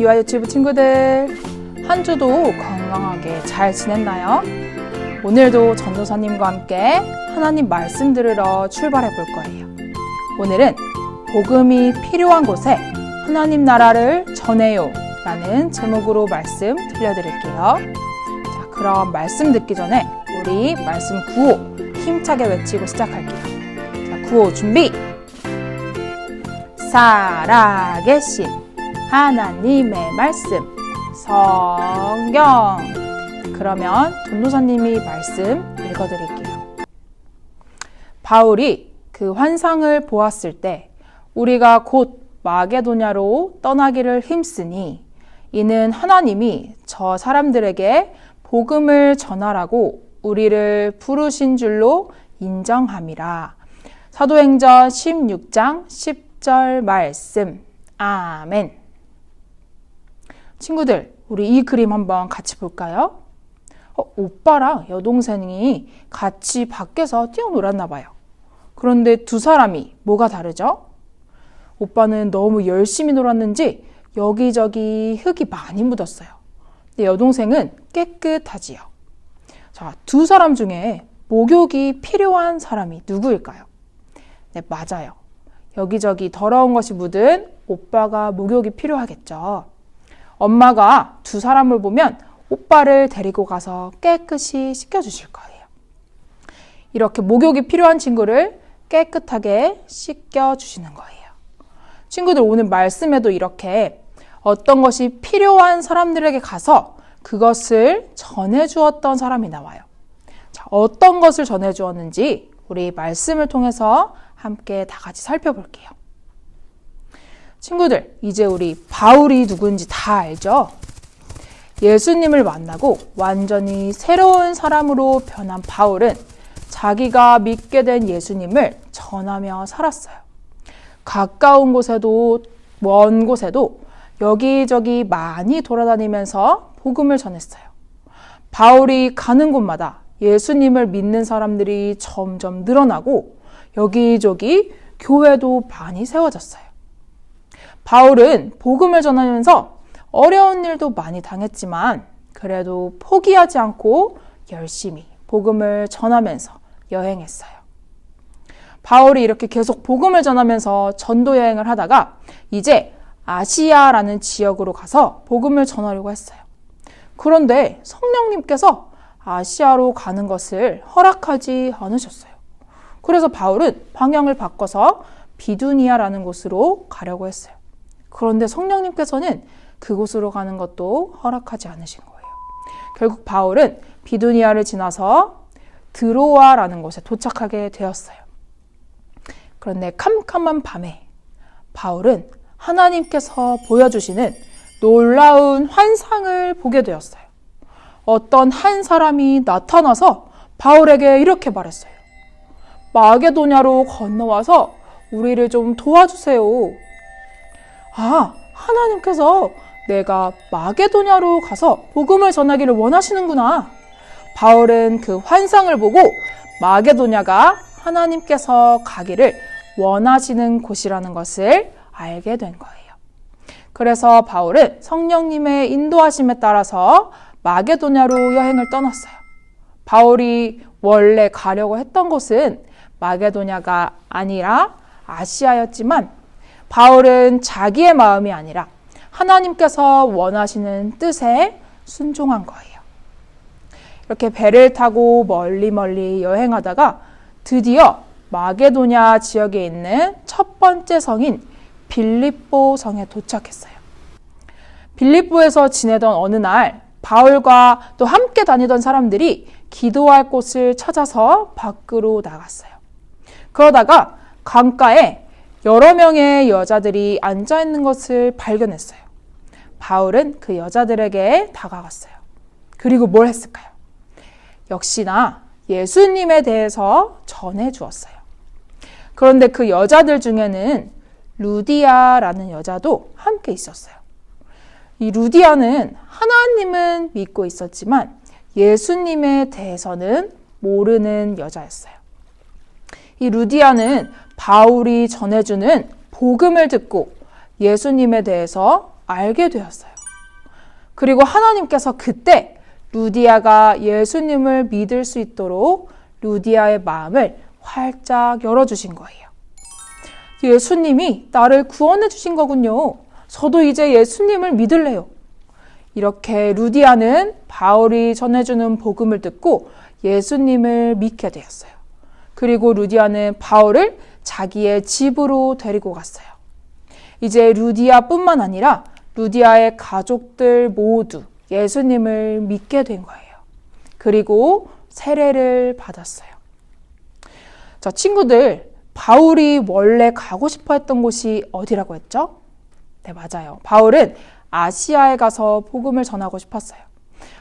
유아 유튜브 친구들, 한 주도 건강하게 잘 지냈나요? 오늘도 전도사님과 함께 하나님 말씀 들으러 출발해 볼 거예요. 오늘은 복음이 필요한 곳에 하나님 나라를 전해요 라는 제목으로 말씀 들려드릴게요. 자, 그럼 말씀 듣기 전에 우리 말씀 구호 힘차게 외치고 시작할게요. 자, 구호 준비! 살아계신 하나님의 말씀 성경 그러면 전도사님이 말씀 읽어드릴게요. 바울이 그 환상을 보았을 때 우리가 곧 마게도냐로 떠나기를 힘쓰니 이는 하나님이 저 사람들에게 복음을 전하라고 우리를 부르신 줄로 인정함이라. 사도행전 16장 10절 말씀. 아멘. 친구들, 우리 이 그림 한번 같이 볼까요? 어, 오빠랑 여동생이 같이 밖에서 뛰어놀았나 봐요. 그런데 두 사람이 뭐가 다르죠? 오빠는 너무 열심히 놀았는지 여기저기 흙이 많이 묻었어요. 근데 여동생은 깨끗하지요. 자, 두 사람 중에 목욕이 필요한 사람이 누구일까요? 네, 맞아요. 여기저기 더러운 것이 묻은 오빠가 목욕이 필요하겠죠. 엄마가 두 사람을 보면 오빠를 데리고 가서 깨끗이 씻겨주실 거예요. 이렇게 목욕이 필요한 친구를 깨끗하게 씻겨주시는 거예요. 친구들 오늘 말씀에도 이렇게 어떤 것이 필요한 사람들에게 가서 그것을 전해주었던 사람이 나와요. 자, 어떤 것을 전해주었는지 우리 말씀을 통해서 함께 다 같이 살펴볼게요. 친구들, 이제 우리 바울이 누군지 다 알죠? 예수님을 만나고 완전히 새로운 사람으로 변한 바울은 자기가 믿게 된 예수님을 전하며 살았어요. 가까운 곳에도 먼 곳에도 여기저기 많이 돌아다니면서 복음을 전했어요. 바울이 가는 곳마다 예수님을 믿는 사람들이 점점 늘어나고 여기저기 교회도 많이 세워졌어요. 바울은 복음을 전하면서 어려운 일도 많이 당했지만 그래도 포기하지 않고 열심히 복음을 전하면서 여행했어요. 바울이 이렇게 계속 복음을 전하면서 전도 여행을 하다가 이제 아시아라는 지역으로 가서 복음을 전하려고 했어요. 그런데 성령님께서 아시아로 가는 것을 허락하지 않으셨어요. 그래서 바울은 방향을 바꿔서 비두니아라는 곳으로 가려고 했어요. 그런데 성령님께서는 그곳으로 가는 것도 허락하지 않으신 거예요. 결국 바울은 비두니아를 지나서 드로아라는 곳에 도착하게 되었어요. 그런데 캄캄한 밤에 바울은 하나님께서 보여주시는 놀라운 환상을 보게 되었어요. 어떤 한 사람이 나타나서 바울에게 이렇게 말했어요. 마게도냐로 건너와서 우리를 좀 도와주세요. 아, 하나님께서 내가 마게도냐로 가서 복음을 전하기를 원하시는구나. 바울은 그 환상을 보고 마게도냐가 하나님께서 가기를 원하시는 곳이라는 것을 알게 된 거예요. 그래서 바울은 성령님의 인도하심에 따라서 마게도냐로 여행을 떠났어요. 바울이 원래 가려고 했던 곳은 마게도냐가 아니라 아시아였지만 바울은 자기의 마음이 아니라 하나님께서 원하시는 뜻에 순종한 거예요. 이렇게 배를 타고 멀리 멀리 여행하다가 드디어 마게도냐 지역에 있는 첫 번째 성인 빌립보 성에 도착했어요. 빌립보에서 지내던 어느 날 바울과 또 함께 다니던 사람들이 기도할 곳을 찾아서 밖으로 나갔어요. 그러다가 강가에 여러 명의 여자들이 앉아 있는 것을 발견했어요. 바울은 그 여자들에게 다가갔어요. 그리고 뭘 했을까요? 역시나 예수님에 대해서 전해 주었어요. 그런데 그 여자들 중에는 루디아라는 여자도 함께 있었어요. 이 루디아는 하나님은 믿고 있었지만 예수님에 대해서는 모르는 여자였어요. 이 루디아는 바울이 전해주는 복음을 듣고 예수님에 대해서 알게 되었어요. 그리고 하나님께서 그때 루디아가 예수님을 믿을 수 있도록 루디아의 마음을 활짝 열어주신 거예요. 예수님이 나를 구원해 주신 거군요. 저도 이제 예수님을 믿을래요. 이렇게 루디아는 바울이 전해주는 복음을 듣고 예수님을 믿게 되었어요. 그리고 루디아는 바울을 자기의 집으로 데리고 갔어요. 이제 루디아뿐만 아니라 루디아의 가족들 모두 예수님을 믿게 된 거예요. 그리고 세례를 받았어요. 자, 친구들, 바울이 원래 가고 싶어 했던 곳이 어디라고 했죠? 네, 맞아요. 바울은 아시아에 가서 복음을 전하고 싶었어요.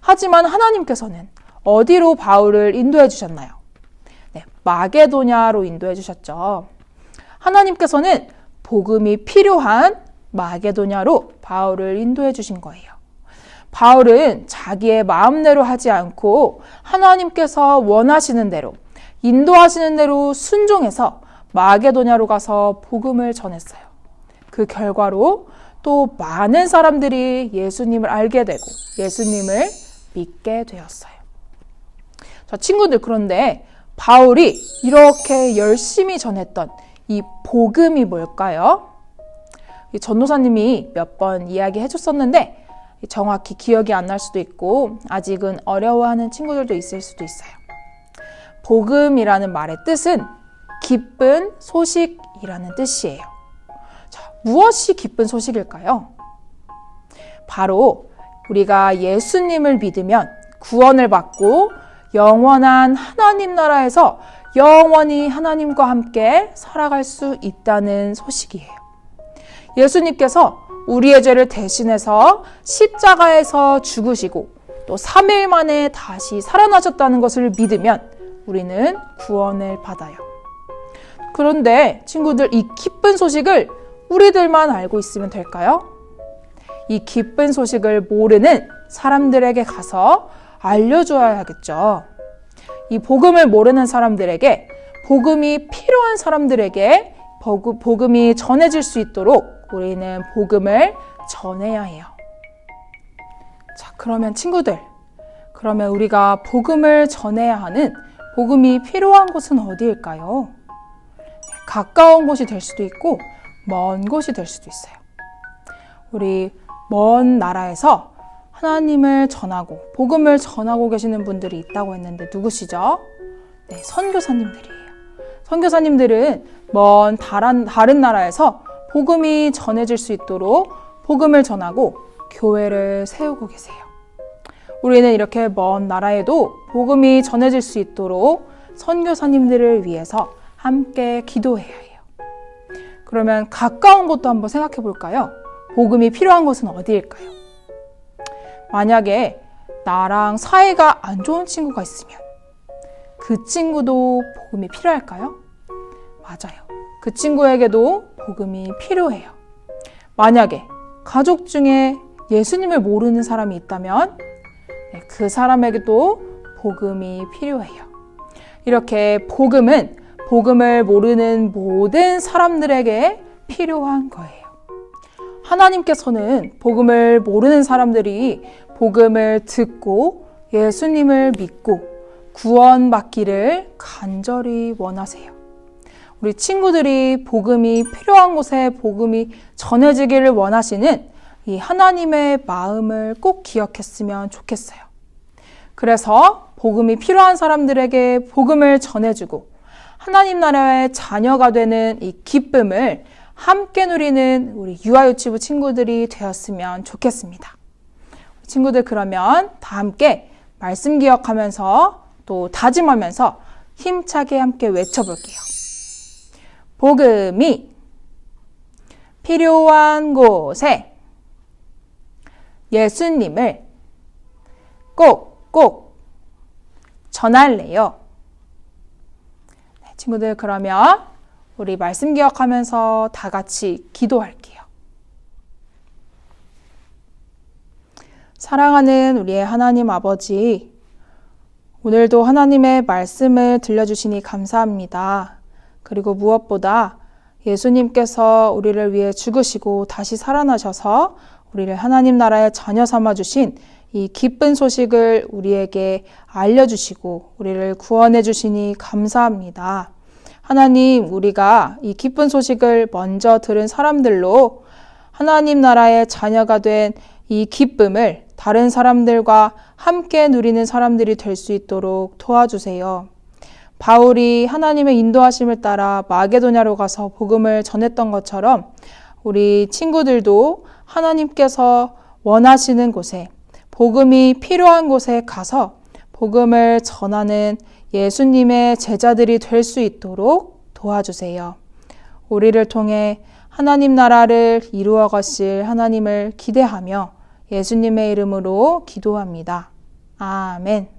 하지만 하나님께서는 어디로 바울을 인도해 주셨나요? 네, 마게도냐로 인도해 주셨죠. 하나님께서는 복음이 필요한 마게도냐로 바울을 인도해 주신 거예요. 바울은 자기의 마음대로 하지 않고 하나님께서 원하시는 대로 인도하시는 대로 순종해서 마게도냐로 가서 복음을 전했어요. 그 결과로 또 많은 사람들이 예수님을 알게 되고 예수님을 믿게 되었어요. 자, 친구들 그런데 바울이 이렇게 열심히 전했던 이 복음이 뭘까요? 이 전도사님이 몇 번 이야기해 줬었는데 정확히 기억이 안 날 수도 있고 아직은 어려워하는 친구들도 있을 수도 있어요. 복음이라는 말의 뜻은 기쁜 소식이라는 뜻이에요. 자, 무엇이 기쁜 소식일까요? 바로 우리가 예수님을 믿으면 구원을 받고 영원한 하나님 나라에서 영원히 하나님과 함께 살아갈 수 있다는 소식이에요. 예수님께서 우리의 죄를 대신해서 십자가에서 죽으시고 또 3일 만에 다시 살아나셨다는 것을 믿으면 우리는 구원을 받아요. 그런데 친구들 이 기쁜 소식을 우리들만 알고 있으면 될까요? 이 기쁜 소식을 모르는 사람들에게 가서 알려줘야 하겠죠. 이 복음을 모르는 사람들에게 복음이 필요한 사람들에게 복음이 전해질 수 있도록 우리는 복음을 전해야 해요. 자, 그러면 친구들, 그러면 우리가 복음을 전해야 하는 복음이 필요한 곳은 어디일까요? 가까운 곳이 될 수도 있고 먼 곳이 될 수도 있어요. 우리 먼 나라에서 하나님을 전하고 복음을 전하고 계시는 분들이 있다고 했는데 누구시죠? 네, 선교사님들이에요. 선교사님들은 먼 다른, 다른 나라에서 복음이 전해질 수 있도록 복음을 전하고 교회를 세우고 계세요. 우리는 이렇게 먼 나라에도 복음이 전해질 수 있도록 선교사님들을 위해서 함께 기도해야 해요. 그러면 가까운 곳도 한번 생각해 볼까요? 복음이 필요한 곳은 어디일까요? 만약에 나랑 사이가 안 좋은 친구가 있으면 그 친구도 복음이 필요할까요? 맞아요. 그 친구에게도 복음이 필요해요. 만약에 가족 중에 예수님을 모르는 사람이 있다면 네, 그 사람에게도 복음이 필요해요. 이렇게 복음은 복음을 모르는 모든 사람들에게 필요한 거예요. 하나님께서는 복음을 모르는 사람들이 복음을 듣고 예수님을 믿고 구원받기를 간절히 원하세요. 우리 친구들이 복음이 필요한 곳에 복음이 전해지기를 원하시는 이 하나님의 마음을 꼭 기억했으면 좋겠어요. 그래서 복음이 필요한 사람들에게 복음을 전해주고 하나님 나라의 자녀가 되는 이 기쁨을 함께 누리는 우리 유아유치부 친구들이 되었으면 좋겠습니다. 친구들 그러면 다 함께 말씀 기억하면서 또 다짐하면서 힘차게 함께 외쳐볼게요. 복음이 필요한 곳에 예수님을 꼭꼭 전할래요. 네, 친구들 그러면 우리 말씀 기억하면서 다 같이 기도할게요. 사랑하는 우리의 하나님 아버지, 오늘도 하나님의 말씀을 들려주시니 감사합니다. 그리고 무엇보다 예수님께서 우리를 위해 죽으시고 다시 살아나셔서 우리를 하나님 나라의 자녀 삼아 주신 이 기쁜 소식을 우리에게 알려주시고 우리를 구원해 주시니 감사합니다. 하나님, 우리가 이 기쁜 소식을 먼저 들은 사람들로 하나님 나라의 자녀가 된 이 기쁨을 다른 사람들과 함께 누리는 사람들이 될 수 있도록 도와주세요. 바울이 하나님의 인도하심을 따라 마게도냐로 가서 복음을 전했던 것처럼 우리 친구들도 하나님께서 원하시는 곳에 복음이 필요한 곳에 가서 복음을 전하는 예수님의 제자들이 될 수 있도록 도와주세요. 우리를 통해 하나님 나라를 이루어 가실 하나님을 기대하며 예수님의 이름으로 기도합니다. 아멘.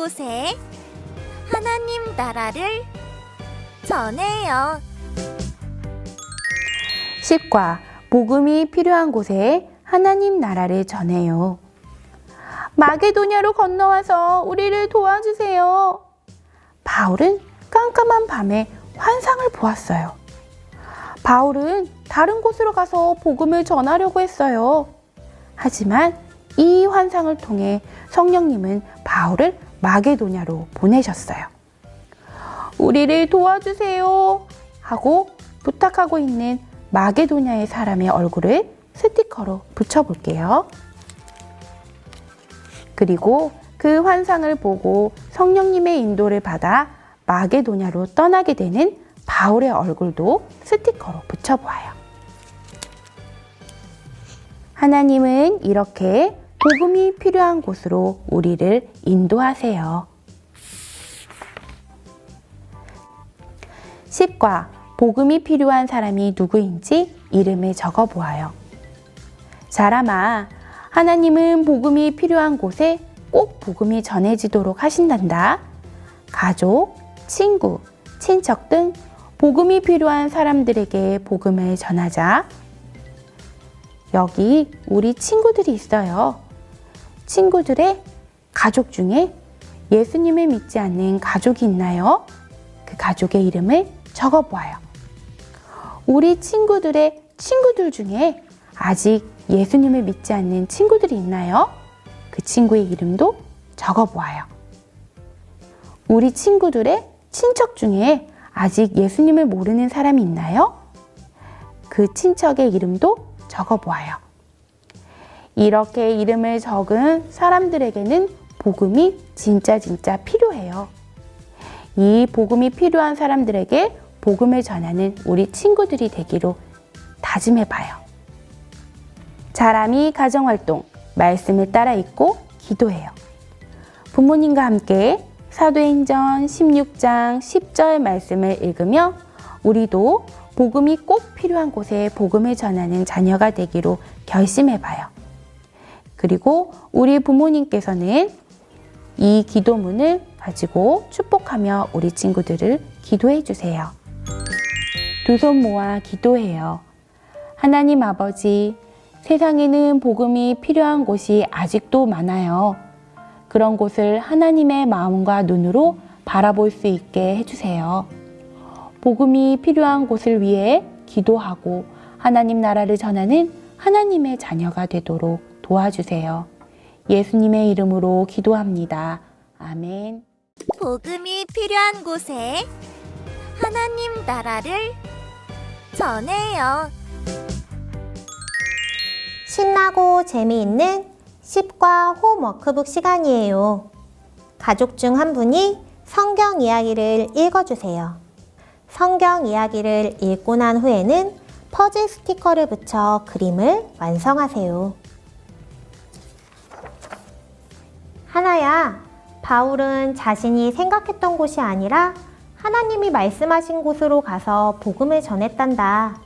곳에 하나님 나라를 전해요. 10과 복음이 필요한 곳에 하나님 나라를 전해요. 마게도냐로 건너와서 우리를 도와주세요. 바울은 깜깜한 밤에 환상을 보았어요. 바울은 다른 곳으로 가서 복음을 전하려고 했어요. 하지만 이 환상을 통해 성령님은 바울을 마게도냐로 보내셨어요. 우리를 도와주세요. 하고 부탁하고 있는 마게도냐의 사람의 얼굴을 스티커로 붙여볼게요. 그리고 그 환상을 보고 성령님의 인도를 받아 마게도냐로 떠나게 되는 바울의 얼굴도 스티커로 붙여보아요. 하나님은 이렇게 복음이 필요한 곳으로 우리를 인도하세요. 10과 복음이 필요한 사람이 누구인지 이름을 적어 보아요. 사람아, 하나님은 복음이 필요한 곳에 꼭 복음이 전해지도록 하신단다. 가족, 친구, 친척 등 복음이 필요한 사람들에게 복음을 전하자. 여기 우리 친구들이 있어요. 친구들의 가족 중에 예수님을 믿지 않는 가족이 있나요? 그 가족의 이름을 적어 보아요. 우리 친구들의 친구들 중에 아직 예수님을 믿지 않는 친구들이 있나요? 그 친구의 이름도 적어 보아요. 우리 친구들의 친척 중에 아직 예수님을 모르는 사람이 있나요? 그 친척의 이름도 적어 보아요. 이렇게 이름을 적은 사람들에게는 복음이 진짜 진짜 필요해요. 이 복음이 필요한 사람들에게 복음을 전하는 우리 친구들이 되기로 다짐해 봐요. 자람이 가정활동, 말씀을 따라 읽고 기도해요. 부모님과 함께 사도행전 16장 10절 말씀을 읽으며 우리도 복음이 꼭 필요한 곳에 복음을 전하는 자녀가 되기로 결심해 봐요. 그리고 우리 부모님께서는 이 기도문을 가지고 축복하며 우리 친구들을 기도해 주세요. 두 손 모아 기도해요. 하나님 아버지, 세상에는 복음이 필요한 곳이 아직도 많아요. 그런 곳을 하나님의 마음과 눈으로 바라볼 수 있게 해주세요. 복음이 필요한 곳을 위해 기도하고 하나님 나라를 전하는 하나님의 자녀가 되도록 도와주세요. 예수님의 이름으로 기도합니다. 아멘. 복음이 필요한 곳에 하나님 나라를 전해요. 신나고 재미있는 10과 홈 워크북 시간이에요. 가족 중 한 분이 성경 이야기를 읽어주세요. 성경 이야기를 읽고 난 후에는 퍼즐 스티커를 붙여 그림을 완성하세요. 하나야, 바울은 자신이 생각했던 곳이 아니라 하나님이 말씀하신 곳으로 가서 복음을 전했단다.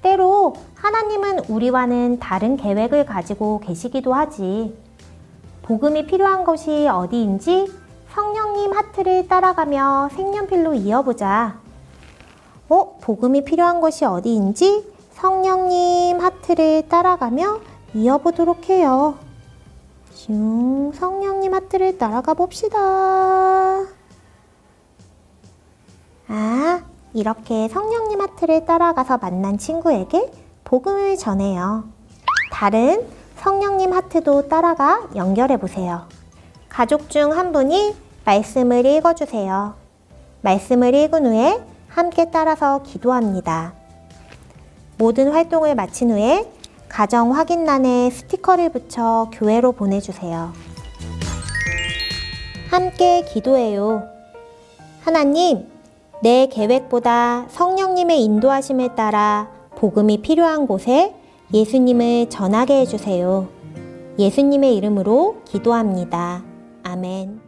때로 하나님은 우리와는 다른 계획을 가지고 계시기도 하지. 복음이 필요한 것이 어디인지 성령님 하트를 따라가며 색연필로 이어보자. 어? 복음이 필요한 것이 어디인지 성령님 하트를 따라가며 이어보도록 해요. 슝, 성령님 하트를 따라가 봅시다. 아, 이렇게 성령님 하트를 따라가서 만난 친구에게 복음을 전해요. 다른 성령님 하트도 따라가 연결해 보세요. 가족 중 한 분이 말씀을 읽어주세요. 말씀을 읽은 후에 함께 따라서 기도합니다. 모든 활동을 마친 후에 가정 확인란에 스티커를 붙여 교회로 보내주세요. 함께 기도해요. 하나님, 내 계획보다 성령님의 인도하심을 따라 복음이 필요한 곳에 예수님을 전하게 해주세요. 예수님의 이름으로 기도합니다. 아멘.